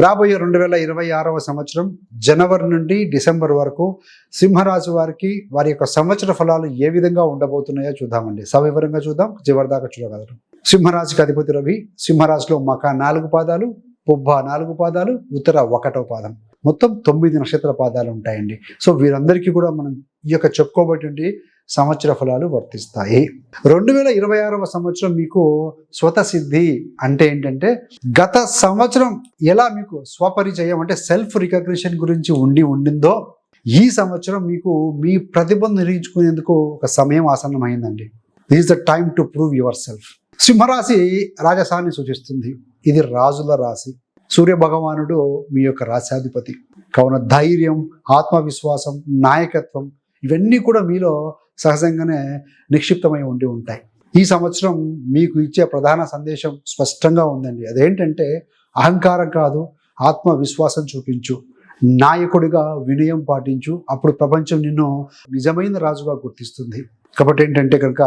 రాబోయే రెండు వేల ఇరవై ఆరవ సంవత్సరం జనవరి నుండి డిసెంబర్ వరకు సింహరాశి వారికి వారి యొక్క సంవత్సర ఫలాలు ఏ విధంగా ఉండబోతున్నాయో చూద్దామండి. సవివరంగా చూద్దాం. చివరి దాకా చూడగలరు. సింహరాశికి అధిపతి రవి సింహరాశిలో మక నాలుగు పాదాలు పుబ్బ నాలుగు పాదాలు ఉత్తర ఒకటో పాదం. మొత్తం తొమ్మిది నక్షత్ర పాదాలు ఉంటాయండి. సో వీరందరికీ కూడా మనం ఈ యొక్క చెప్పుకోబట్టి సంవత్సర ఫలాలు వర్తిస్తాయి. రెండు వేల ఇరవై ఆరవ సంవత్సరం మీకు స్వతసిద్ధి అంటే ఏంటంటే గత సంవత్సరం ఎలా మీకు స్వపరిచయం అంటే సెల్ఫ్ రికగ్నిషన్ గురించి ఉండి ఉండిందో ఈ సంవత్సరం మీకు మీ ప్రతిభను నిరూపించుకునేందుకు ఒక సమయం ఆసన్నమైందండి. This the time to prove yourself సింహరాశి రాజసాన్ని సూచిస్తుంది. ఇది రాజుల రాశి. సూర్య భగవానుడు మీ యొక్క రాశాధిపతి కావున ధైర్యం ఆత్మవిశ్వాసం నాయకత్వం ఇవన్నీ కూడా మీలో సహజంగానే నిక్షిప్తమై ఉండి ఉంటాయి. ఈ సంవత్సరం మీకు ఇచ్చే ప్రధాన సందేశం స్పష్టంగా ఉందండి. అదేంటంటే అహంకారం కాదు ఆత్మవిశ్వాసం చూపించు. నాయకుడిగా వినయం పాటించు. అప్పుడు ప్రపంచం నిన్ను నిజమైన రాజుగా గుర్తిస్తుంది. కాబట్టి ఏంటంటే కనుక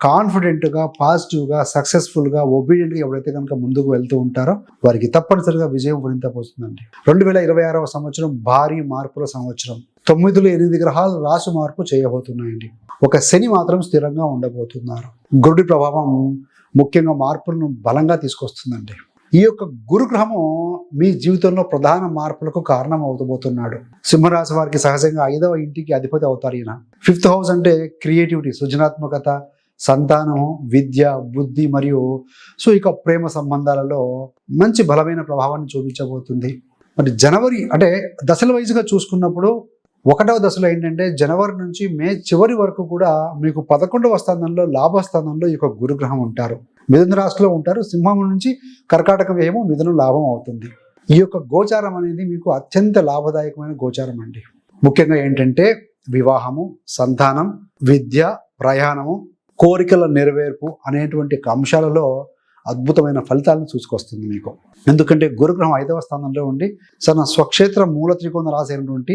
కాన్ఫిడెంట్గా పాజిటివ్గా సక్సెస్ఫుల్గా ఒబీడియంట్గా ఎవరైతే కనుక ముందుకు వెళ్తూ ఉంటారో వారికి తప్పనిసరిగా విజయం వరింతపోతుందండి రెండు వేల ఇరవై ఆరవ సంవత్సరం భారీ మార్పుల సంవత్సరం. తొమ్మిదిలో ఎనిమిది గ్రహాలు రాశి మార్పు చేయబోతున్నాయండి. ఒక శని మాత్రం స్థిరంగా ఉండబోతున్నారు. గురుడి ప్రభావం ముఖ్యంగా మార్పులను బలంగా తీసుకొస్తుందండి. ఈ యొక్క గురుగ్రహము మీ జీవితంలో ప్రధాన మార్పులకు కారణం అవుతబోతున్నాడు సింహరాశి వారికి సహజంగా ఐదవ ఇంటికి అధిపతి అవుతారు ఈయన. ఫిఫ్త్ హౌస్ అంటే క్రియేటివిటీ సృజనాత్మకత సంతానము విద్య బుద్ధి మరియు సో ఇక ప్రేమ సంబంధాలలో మంచి బలమైన ప్రభావాన్ని చూపించబోతుంది. మరి జనవరి అంటే దశల వైజ్గా చూసుకున్నప్పుడు ఒకటవ దశలో ఏంటంటే జనవరి నుంచి మే చివరి వరకు కూడా మీకు పదకొండవ స్థానంలో లాభస్థానంలో ఈ యొక్క గురుగ్రహం ఉంటారు. మిథున రాశిలో ఉంటారు. సింహం నుంచి కర్కాటక వ్యయము మిథున లాభం అవుతుంది. ఈ యొక్క గోచారం అనేది మీకు అత్యంత లాభదాయకమైన గోచారం అండి. ముఖ్యంగా ఏంటంటే వివాహము సంతానం విద్య ప్రయాణము కోరికల నెరవేర్పు అనేటువంటి అంశాలలో అద్భుతమైన ఫలితాలను చూసుకొస్తుంది మీకు. ఎందుకంటే గురుగ్రహం ఐదవ స్థానంలో ఉండి తన స్వక్షేత్ర మూల త్రికోణ రాశి అయినటువంటి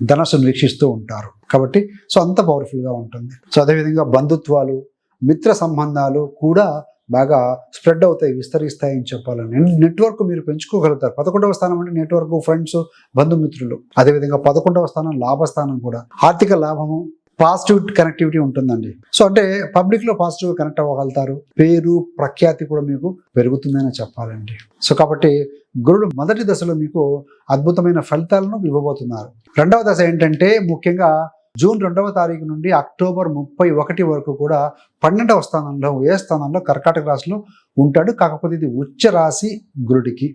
ధనస్సును వీక్షిస్తూ ఉంటారు. కాబట్టి సో అంత పవర్ఫుల్గా ఉంటుంది. సో అదేవిధంగా బంధుత్వాలు మిత్ర సంబంధాలు కూడా బాగా స్ప్రెడ్ అవుతాయి విస్తరిస్తాయని చెప్పాలని. నెట్వర్క్ మీరు పెంచుకోగలుగుతారు. పదకొండవ స్థానం అంటే నెట్వర్క్ ఫ్రెండ్స్ బంధుమిత్రులు. అదేవిధంగా పదకొండవ స్థానం లాభస్థానం కూడా. ఆర్థిక లాభము పాజిటివ్ కనెక్టివిటీ ఉంటుందండి. సో అంటే పబ్లిక్లో పాజిటివ్ కనెక్ట్ అవ్వగలుగుతారు. పేరు ప్రఖ్యాతి కూడా మీకు పెరుగుతుందని చెప్పాలండి. సో కాబట్టి గురుడు మొదటి దశలో మీకు అద్భుతమైన ఫలితాలను ఇవ్వబోతున్నారు. రెండవ దశ ఏంటంటే ముఖ్యంగా జూన్ రెండవ తారీఖు నుండి అక్టోబర్ ముప్పై ఒకటి వరకు కూడా పన్నెండవ స్థానంలో ఏ స్థానంలో కర్కాటక రాశిలో ఉంటాడు. కాకపోతే ఇది ఉచ్చ రాశి గురుడికి.